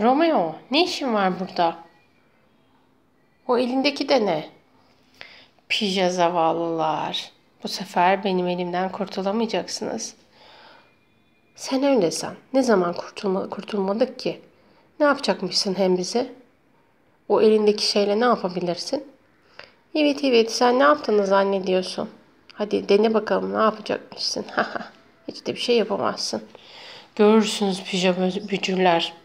Romeo ne işin var burada? O elindeki de ne? Pija zavallılar. Bu sefer benim elimden kurtulamayacaksınız. Sen öyle san. Ne zaman kurtulma, kurtulmadık ki? Ne yapacakmışsın hem bize? O elindeki şeyle ne yapabilirsin? Evet evet sen ne yaptığını zannediyorsun? Hadi dene bakalım ne yapacakmışsın. Hiç de bir şey yapamazsın. Görürsünüz pijama bücürler.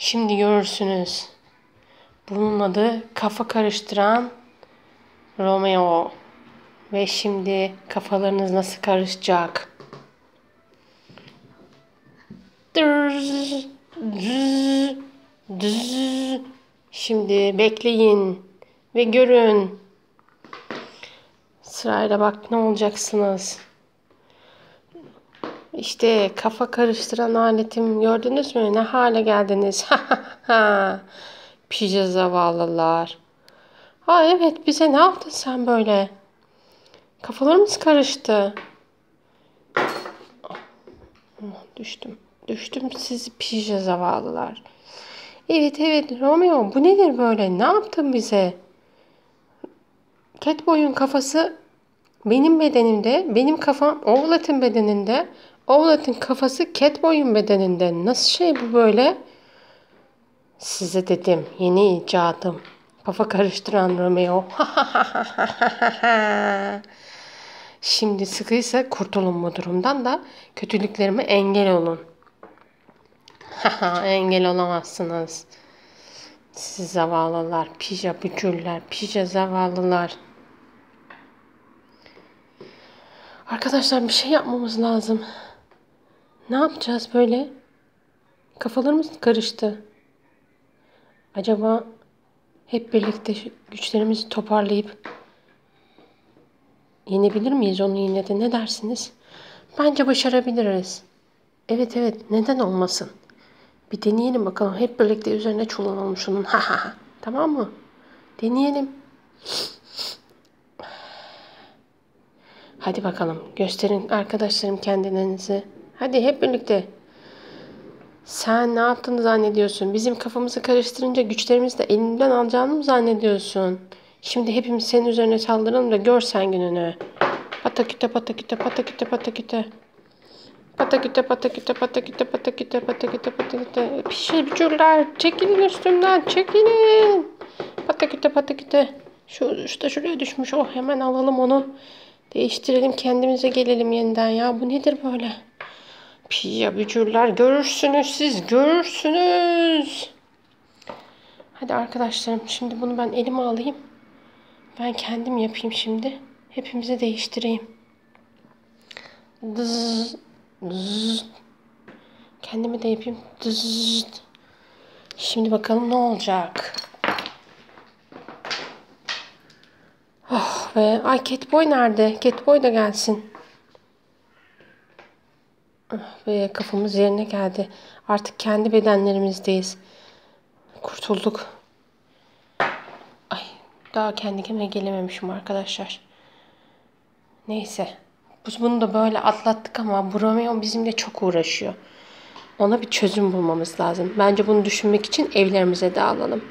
Şimdi görürsünüz. Bunun adı kafa karıştıran Romeo. Ve şimdi kafalarınız nasıl karışacak? Şimdi bekleyin ve görün. Sırayla bak ne olacaksınız. İşte kafa karıştıran aletim gördünüz mü? Ne hale geldiniz? Pija zavallılar. Ha evet bize ne yaptın sen böyle? Kafalarımız karıştı. Düştüm. Düştüm sizi pija zavallılar. Evet evet Romeo bu nedir böyle? Ne yaptın bize? Catboy'un kafası benim bedenimde, benim kafam Oğlat'ın bedeninde, Oğlat'ın kafası Catboy'un bedeninde. Nasıl şey bu böyle? Size dedim yeni icadım. Kafa karıştıran Romeo. Şimdi sıkıysa kurtulun bu durumdan da kötülüklerime engel olun. engel olamazsınız. Siz zavallılar, pija bücürler, pija zavallılar. Arkadaşlar bir şey yapmamız lazım. Ne yapacağız böyle? Kafalarımız karıştı. Acaba hep birlikte güçlerimizi toparlayıp yenebilir miyiz onu yine de ne dersiniz? Bence başarabiliriz. Evet evet neden olmasın? Bir deneyelim bakalım. Hep birlikte üzerine çullanalım şunun. Ha ha ha. Tamam mı? Deneyelim. Hadi bakalım. Gösterin arkadaşlarım kendinizi. Hadi hep birlikte. Sen ne yaptığını zannediyorsun? Bizim kafamızı karıştırınca güçlerimizi de elinden alacağını mı zannediyorsun? Şimdi hepimiz senin üzerine saldıralım da gör sen gününü. Pataküte pataküte pataküte pataküte. Pataküte pataküte pataküte pataküte pataküte pataküte. Pişircüler çekilin üstümden çekilin. Pataküte pataküte. Şu, da şuraya düşmüş. Oh hemen alalım onu. Değiştirelim kendimize gelelim yeniden ya. Bu nedir böyle? Piya bücürler görürsünüz siz görürsünüz. Hadi arkadaşlarım şimdi bunu ben elime alayım. Ben kendim yapayım şimdi. Hepimize değiştireyim. Dız, dız. Kendime de yapayım. Dız. Şimdi bakalım ne olacak. Oh be. Ay Catboy nerede? Catboy da gelsin. Be kafamız yerine geldi. Artık kendi bedenlerimizdeyiz. Kurtulduk. Ay daha kendime gelememişim arkadaşlar. Neyse. Biz bunu da böyle atlattık ama bu Romeo bizimle çok uğraşıyor. Ona bir çözüm bulmamız lazım. Bence bunu düşünmek için evlerimize dağılalım.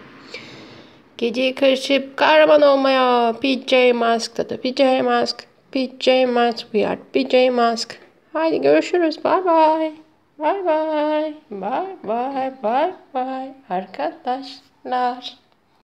Geceyi karışıp kahraman olmaya PJ Mask dedi. PJ Mask. PJ Mask. We are PJ Mask. Haydi görüşürüz. Bye bye. Bye bye. Bye bye. Bye bye. Arkadaşlar.